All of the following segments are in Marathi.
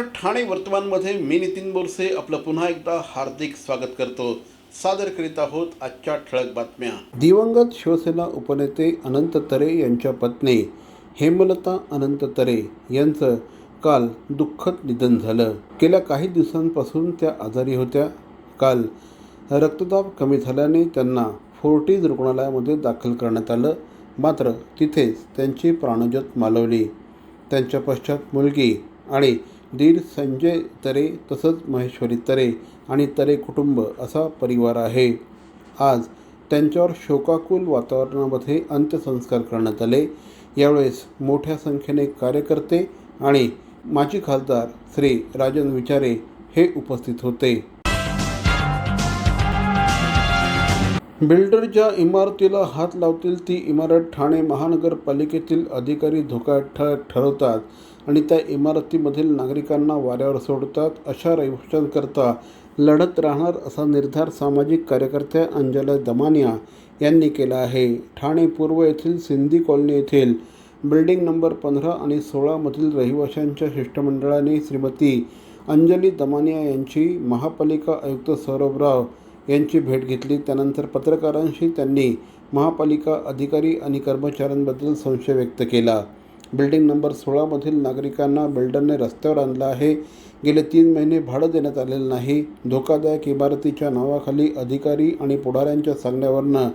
नमस्कार. ठाणे वर्तमानमध्ये मी नितीन बोरसे आपलं पुन्हा एकदा हार्दिक स्वागत करतो. सादर करीत आहोत आजच्या ठळक बातम्या. दिवंगत शिवसेना उपनेते अनंत तरे यांच्या पत्नी हेमलता अनंत तरे यांचं काल दुःखद निधन झालं. गेल्या काही दिवसांपासून त्या आजारी होत्या. काल रक्तदाब कमी झाल्याने त्यांना फोर्टीज रुग्णालयामध्ये दाखल करण्यात आलं. मात्र तिथेच त्यांची प्राणज्योत मालवली. त्यांच्या पश्चात मुलगी आणि दीर संजय तरे तसंच महेश्वरी तरे आणि तरे कुटुंब असा परिवार आहे. आज त्यांच्यावर शोकाकुल वातावरणामध्ये अंत्यसंस्कार करण्यात आले. यावेळेस मोठ्या संख्येने कार्यकर्ते आणि माजी खासदार श्री राजन विचारे हे उपस्थित होते. बिल्डर ज्या इमारतीला हात लावतील ती इमारत ठाणे महानगरपालिकेतील अधिकारी धोका ठ ठरवतात. आणि त्या इमारतीमधील नागरिकांना वाऱ्यावर सोडतात. अशा रहिवाशांकरता लढत राहणार असा निर्धार सामाजिक कार्यकर्त्या अंजला दमानिया यांनी केला आहे. ठाणे पूर्व येथील सिंधी कॉलनी येथील बिल्डिंग नंबर पंधरा आणि सोळामधील रहिवाशांच्या शिष्टमंडळाने श्रीमती अंजली दमानिया यांची महापालिका आयुक्त सौरभ राव यांची भेट घेतली. त्यानंतर पत्रकारांशी त्यांनी महापालिका अधिकारी आणि कर्मचाऱ्यांबद्दल संशय व्यक्त केला. बिल्डिंग नंबर सोळामधील नागरिकांना बिल्डरने रस्त्यावर आणलं आहे. गेले तीन महिने भाडं देण्यात आलेलं नाही. धोकादायक इमारतीच्या नावाखाली अधिकारी आणि पुढाऱ्यांच्या सांगण्यावरनं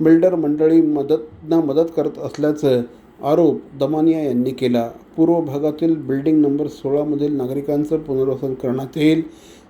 बिल्डर मंडळी मदतना मदत करत असल्याचं आरोप दमानिया यांनी केला. पूर्व भागातील बिल्डिंग नंबर सोळामधील नागरिकांचं पुनर्वसन करण्यात येईल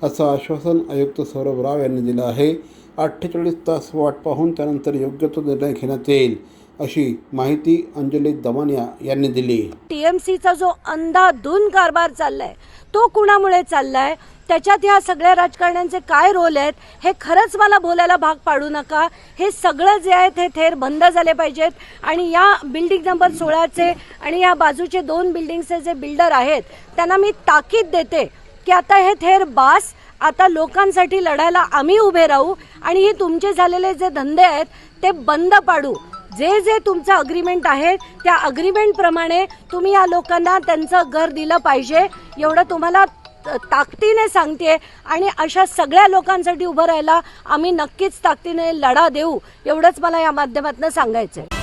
असं आश्वासन आयुक्त सौरभ राव यांनी दिलं आहे. अठ्ठेचाळीस तास वाट पाहून त्यानंतर योग्य तो निर्णय घेण्यात येईल. अशी माहिती अंजली दमानिया यांनी दिली. टीएमसीचा जो अंधाधुंद कारभार चाललाय तो कुणामुळे चाललाय? त्याच्यात ह्या सगळ्या राजकारण्यांचे काय रोल आहेत? हे खरंच मला बोलायला भाग पाडू नका. हे सगळं जे आहेत हे थेर बंद झाले पाहिजेत. आणि या बिल्डिंग नंबर सोळाचे आणि या बाजूचे दोन बिल्डिंगचे जे बिल्डर आहेत त्यांना मी ताकीद देते की आता हे थेर बास आता लोकांसाठी लढायला आम्ही उभे राहू आणि हे तुमचे झालेले जे धंदे आहेत ते बंद पाडू. जे जे तुमचं अग्रीमेंट आहे त्या अग्रीमेंटप्रमाणे तुम्ही या लोकांना त्यांचं घर दिलं पाहिजे. एवढं तुम्हाला त- ताकदीने सांगते आणि अशा सगळ्या लोकांसाठी उभं राहायला आम्ही नक्कीच ताकदीने लढा देऊ एवढंच मला या माध्यमातून सांगायचं आहे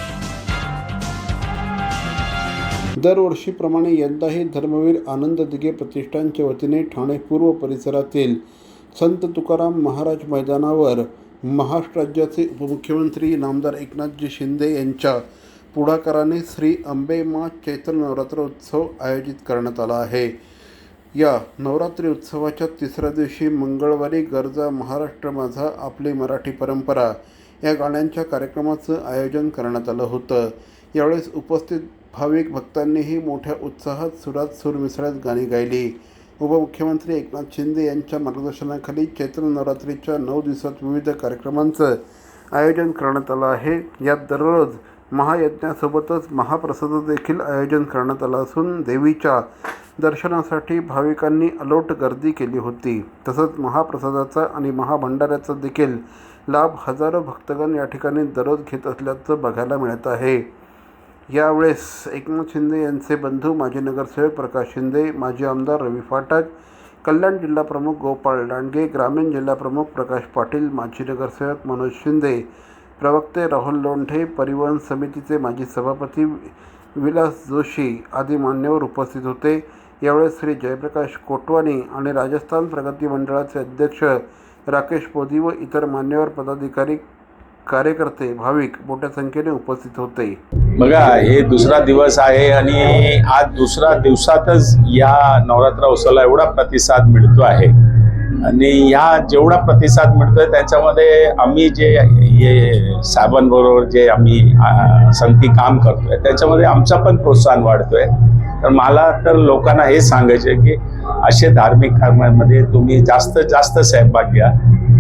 दरवर्षीप्रमाणे यंदाही धर्मवीर आनंद दिघे प्रतिष्ठानच्या वतीने ठाणे पूर्व परिसरातील संत तुकाराम महाराज मैदानावर महाराष्ट्र राज्याचे उपमुख्यमंत्री नामदार एकनाथजी शिंदे यांच्या पुढाकाराने श्री आंबेमा चैत्र नवरात्र उत्सव आयोजित करण्यात आला आहे. या नवरात्री उत्सवाच्या तिसऱ्या दिवशी मंगळवारी गरजा महाराष्ट्र माझा आपली मराठी परंपरा या गाण्यांच्या कार्यक्रमाचं आयोजन करण्यात आलं होतं. यावेळेस उपस्थित भाविक भक्तांनीही मोठ्या उत्साहात सुरात सूर मिसळत गाणी गायली. उपमुख्यमंत्री एकनाथ शिंदे यांच्या मार्गदर्शनाखाली चैत्र नवरात्रीच्या नऊ दिवसात विविध कार्यक्रमांचं आयोजन करण्यात आलं आहे. यात दररोज महायज्ञासोबतच महाप्रसाद देखील आयोजन करण्यात आलं असून देवीच्या दर्शनासाठी भाविकांनी अलोट गर्दी केली होती. तसंच महाप्रसादाचा आणि महाभंडाऱ्याचा देखील लाभ हजारो भक्तगण या ठिकाणी दररोज घेत असल्याचं बघायला मिळत आहे. यावेळेस एकनाथ शिंदे यांचे बंधू माजी नगरसेवक प्रकाश शिंदे माजी आमदार रवी फाटक कल्याण जिल्हा प्रमुख गोपाळ लांडगे ग्रामीण जिल्हा प्रमुख प्रकाश पाटील माजी नगरसेवक मनोज शिंदे प्रवक्ते राहुल लोंढे परिवहन समितीचे माजी सभापती विलास जोशी आदी मान्यवर उपस्थित होते. यावेळेस श्री जयप्रकाश कोटवानी आणि राजस्थान प्रगती मंडळाचे अध्यक्ष राकेश मोदी व इतर मान्यवर पदाधिकारी कार्यकर्ते भाविक मोठ्या संख्येने उपस्थित होते. बघा हे दुसरा दिवस आहे आणि आज दुसरा दिवसातच या नवरात्र उत्सवाला एवढा प्रतिसाद मिळतो आहे. आणि ह्या जेवढा प्रतिसाद मिळतोय त्याच्यामध्ये आम्ही जे हे साहेबांबरोबर जे आम्ही संगती काम करतोय त्याच्यामध्ये आमचा पण प्रोत्साहन वाढतोय. तर मला तर लोकांना हे सांगायचे की असे धार्मिक कर्मांमध्ये तुम्ही जास्त जास्त सहभाग घ्या.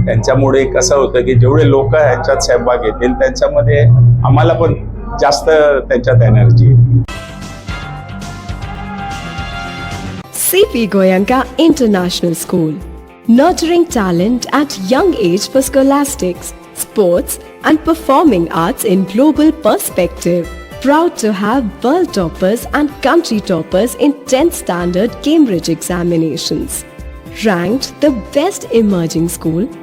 त्यांच्यामुळे कसं होतं की जेवढे लोक ह्याच्यात सहभाग घेतील त्यांच्यामध्ये आम्हाला पण जास्त त्यांच्यात एनर्जी आहे CP Goyanka International School. Nurturing talent at young age for scholastics, sports, and performing arts in global perspective. Proud to have world toppers and country toppers in 10th standard Cambridge examinations. Ranked the best emerging school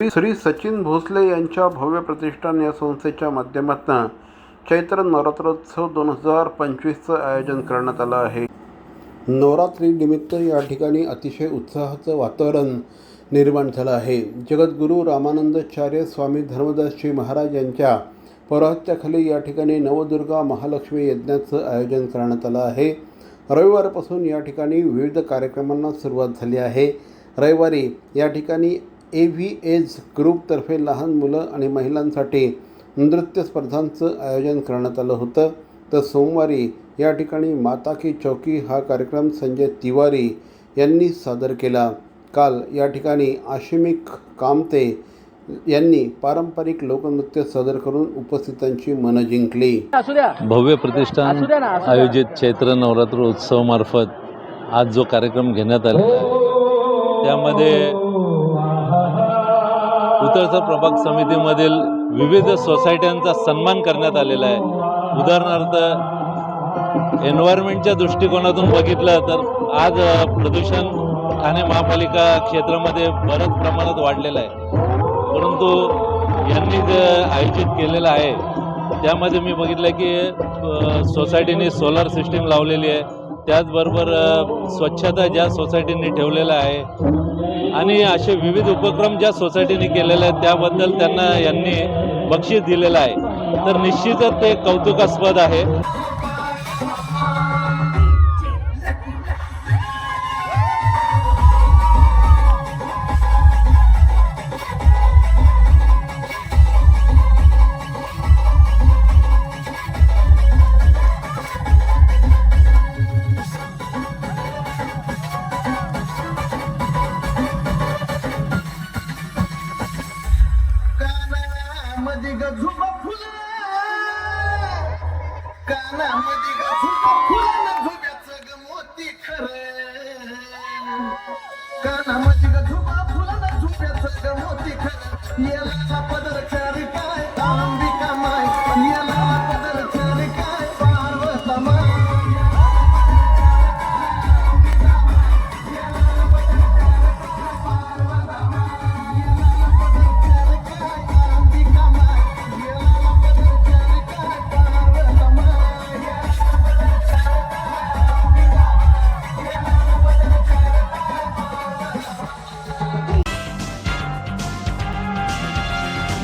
Shri Sachin Bhosale यांच्या भव्य प्रतिष्ठान या संस्थेच्या माध्यमातून चैत्र नवरात्रोत्सव दोन हजार पंचवीसचं आयोजन करण्यात आलं आहे. नवरात्रीनिमित्त या ठिकाणी अतिशय उत्साहाचं वातावरण निर्माण झालं आहे. जगद्गुरू रामानंदाचार्य स्वामी धर्मदासजी महाराज यांच्या पौरात्याखाली या ठिकाणी नवदुर्गा महालक्ष्मी यज्ञाचं आयोजन करण्यात आलं आहे. रविवारपासून या ठिकाणी विविध कार्यक्रमांना सुरुवात झाली आहे. रविवारी या ठिकाणी ए व्ही एज ग्रुपतर्फे लहान मुलं आणि महिलांसाठी नृत्य स्पर्धांचं आयोजन करण्यात आलं होतं. तर सोमवारी या ठिकाणी माता की चौकी हा कार्यक्रम संजय तिवारी यांनी सादर केला. काल या ठिकाणी आशिमिक कामते यांनी पारंपरिक लोकनृत्य सादर करून उपस्थितांची मनं जिंकली. भव्य प्रतिष्ठान आयोजित चैत्र नवरात्र उत्सवामार्फत आज जो कार्यक्रम घेण्यात आला त्यामध्ये उतरचा प्रभाग समितीमधील विविध सोसायट्यांचा सन्मान करण्यात आलेला आहे. उदाहरणार्थ एन्व्हायरमेंटच्या दृष्टिकोनातून बघितलं तर आज प्रदूषण ठाणे महापालिका क्षेत्रामध्ये बऱ्याच प्रमाणात वाढलेलं आहे. परंतु यांनी जे आयोजित केलेलं आहे त्यामध्ये मी बघितलं की सोसायटीने सोलार सिस्टीम लावलेली आहे. त्याचबरोबर स्वच्छता ज्या सोसायटीने ठेवलेलं आहे आणि असे विविध उपक्रम ज्या सोसायटीने केलेले आहेत त्याबद्दल त्यांना यांनी बक्षीस दिलेलं आहे. तर निश्चितच ते कौतुकास्पद आहे. कानामध्ये ग झुबा फुलं. कानामध्ये ग झुबा फुलं न ग मोती खर. कानामध्ये ग झुबा फुलं न ग मोती खर. याला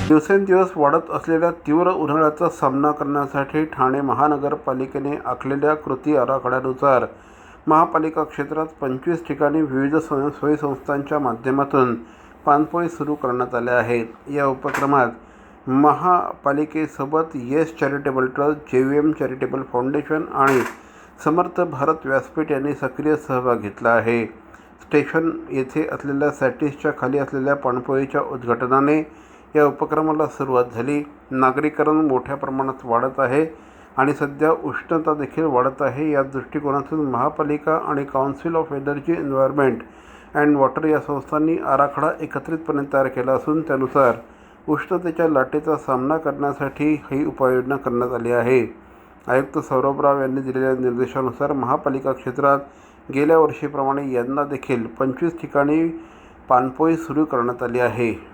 दिवसेंदिवस वाढत असलेल्या तीव्र उन्हाळ्याचा सामना करण्यासाठी ठाणे महानगरपालिकेने आखलेल्या कृती आराखड्यानुसार महापालिका क्षेत्रात पंचवीस ठिकाणी विविध स्वयंसेवी संस्थांच्या माध्यमातून पाणपोळी सुरू करण्यात आल्या आहेत. या उपक्रमात महापालिकेसोबत yes charitable trust J V M charitable foundation आणि समर्थ भारत व्यासपीठ यांनी सक्रिय सहभाग घेतला आहे. स्टेशन येथे असलेल्या सॅटिसच्या खाली असलेल्या पाणपोईच्या उद्घाटनाने या उपक्रमाला सुरुवात झाली. नागरीकरण मोठ्या प्रमाणात वाढत आहे आणि सध्या उष्णता देखील वाढत आहे. या दृष्टिकोनातून महापालिका आणि council of energy environment and water या संस्थांनी आराखडा एकत्रितपणे तयार केला असून त्यानुसार उष्णतेच्या लाटेचा सामना करण्यासाठी ही उपाययोजना करण्यात आली आहे. आयुक्त सौरभ राव यांनी दिलेल्या निर्देशानुसार महापालिका क्षेत्रात गेल्या वर्षीप्रमाणे यंदा देखील पंचवीस ठिकाणी पाणपोई सुरू करण्यात आली आहे.